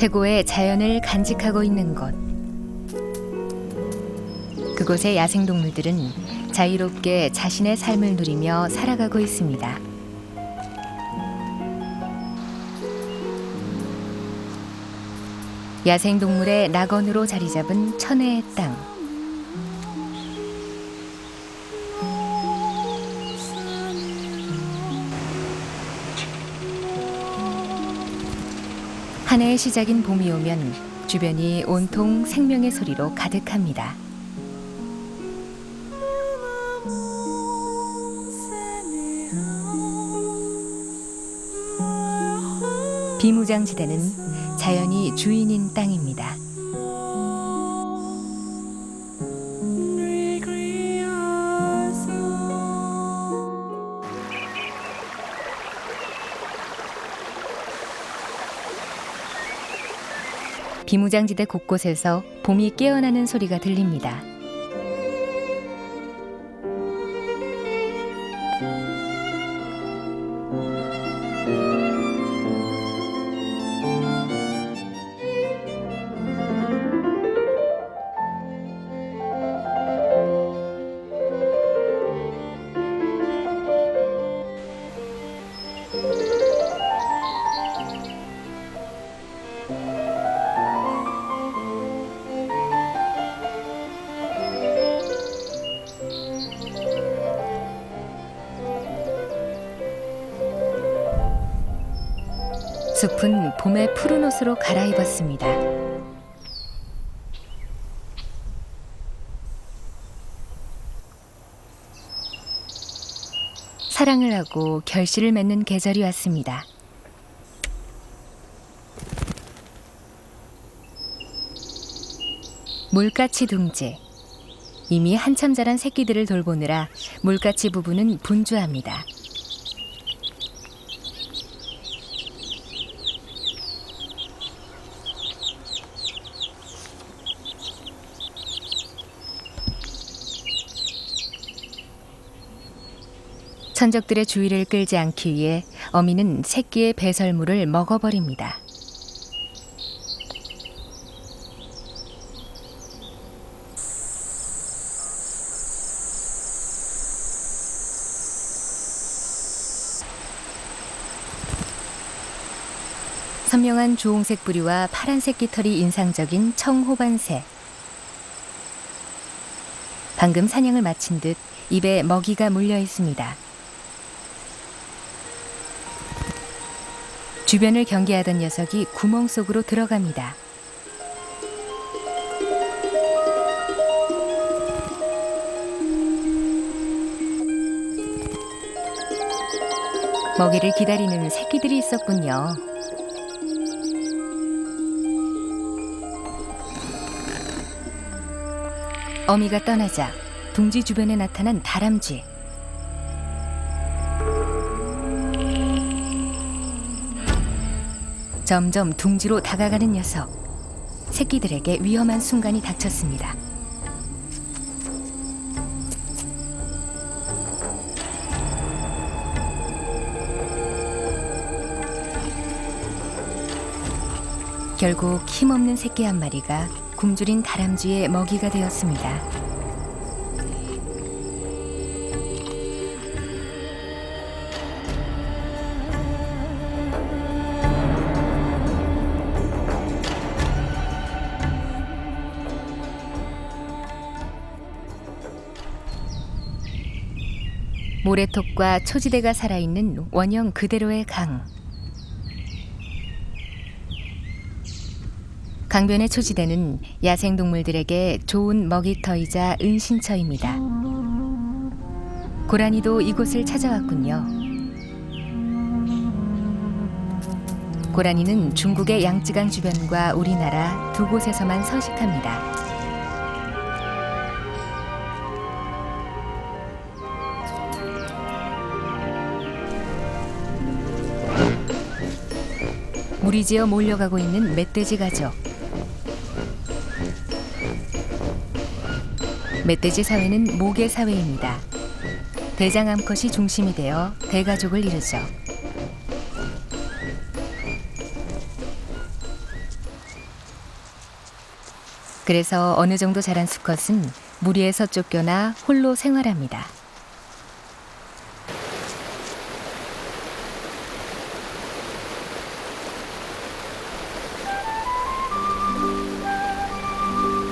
태고의 자연을 간직하고 있는 곳. 그곳의 야생동물들은 자유롭게 자신의 삶을 누리며 살아가고 있습니다. 야생동물의 낙원으로 자리 잡은 천혜의 땅. 한 해의 시작인 봄이 오면 주변이 온통 생명의 소리로 가득합니다. 비무장지대는 자연이 주인인 땅입니다. 비무장지대 곳곳에서 봄이 깨어나는 소리가 들립니다. 숲은 봄의 푸른 옷으로 갈아입었습니다. 사랑을 하고 결실을 맺는 계절이 왔습니다. 물가치 둥지. 이미 한참 자란 새끼들을 돌보느라 물가치 부부는 분주합니다. 천적들의 주의를 끌지 않기 위해 어미는 새끼의 배설물을 먹어버립니다. 선명한 주홍색 뿌리와 파란색 깃털이 인상적인 청호반새. 방금 사냥을 마친 듯 입에 먹이가 물려 있습니다. 주변을 경계하던 녀석이 구멍 속으로 들어갑니다. 먹이를 기다리는 새끼들이 있었군요. 어미가 떠나자 둥지 주변에 나타난 다람쥐. 점점 둥지로 다가가는 녀석. 새끼들에게 위험한 순간이 닥쳤습니다. 결국 힘없는 새끼 한 마리가 굶주린 다람쥐의 먹이가 되었습니다. 모래톱과 초지대가 살아있는 원형 그대로의 강. 강변의 초지대는 야생동물들에게 좋은 먹이터이자 은신처입니다. 고라니도 이곳을 찾아왔군요. 고라니는 중국의 양쯔강 주변과 우리나라 두 곳에서만 서식합니다. 무리지어 몰려가고 있는 멧돼지 가족. 멧돼지 사회는 모계 사회입니다. 대장 암컷이 중심이 되어 대가족을 이루죠. 그래서 어느 정도 자란 수컷은 무리에서 쫓겨나 홀로 생활합니다.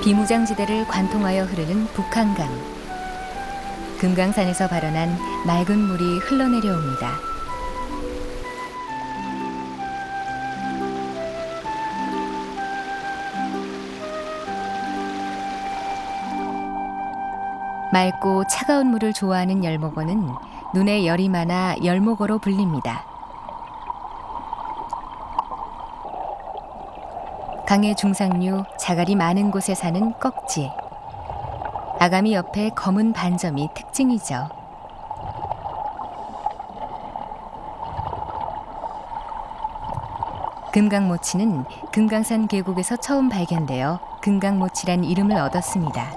비무장지대를 관통하여 흐르는 북한강. 금강산에서 발원한 맑은 물이 흘러내려옵니다. 맑고 차가운 물을 좋아하는 열목어는 눈에 열이 많아 열목어로 불립니다. 강의 중상류 자갈이 많은 곳에 사는 꺽지. 아가미 옆에 검은 반점이 특징이죠. 금강모치는 금강산 계곡에서 처음 발견되어 금강모치란 이름을 얻었습니다.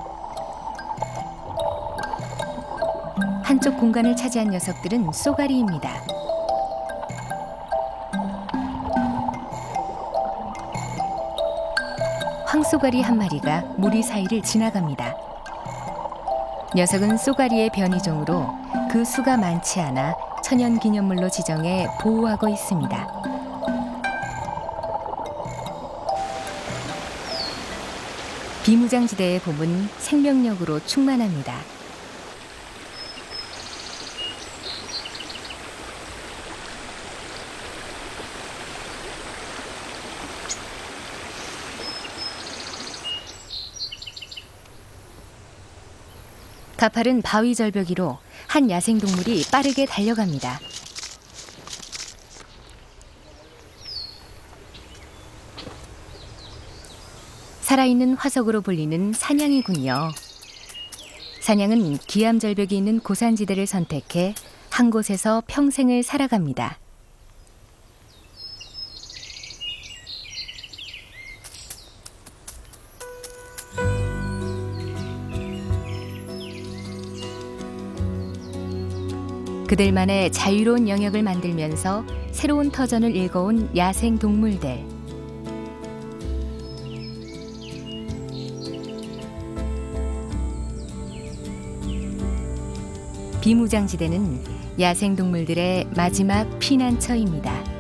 한쪽 공간을 차지한 녀석들은 쏘가리입니다. 황쏘가리 한 마리가 무리 사이를 지나갑니다. 녀석은 쏘가리의 변이종으로 그 수가 많지 않아 천연기념물로 지정해 보호하고 있습니다. 비무장지대의 봄은 생명력으로 충만합니다. 가파른 바위 절벽이로 한 야생동물이 빠르게 달려갑니다. 살아있는 화석으로 불리는 사냥이군요. 사냥은 기암 절벽이 있는 고산지대를 선택해 한 곳에서 평생을 살아갑니다. 그들만의 자유로운 영역을 만들면서 새로운 터전을 일궈온 야생 동물들. 비무장지대는 야생 동물들의 마지막 피난처입니다.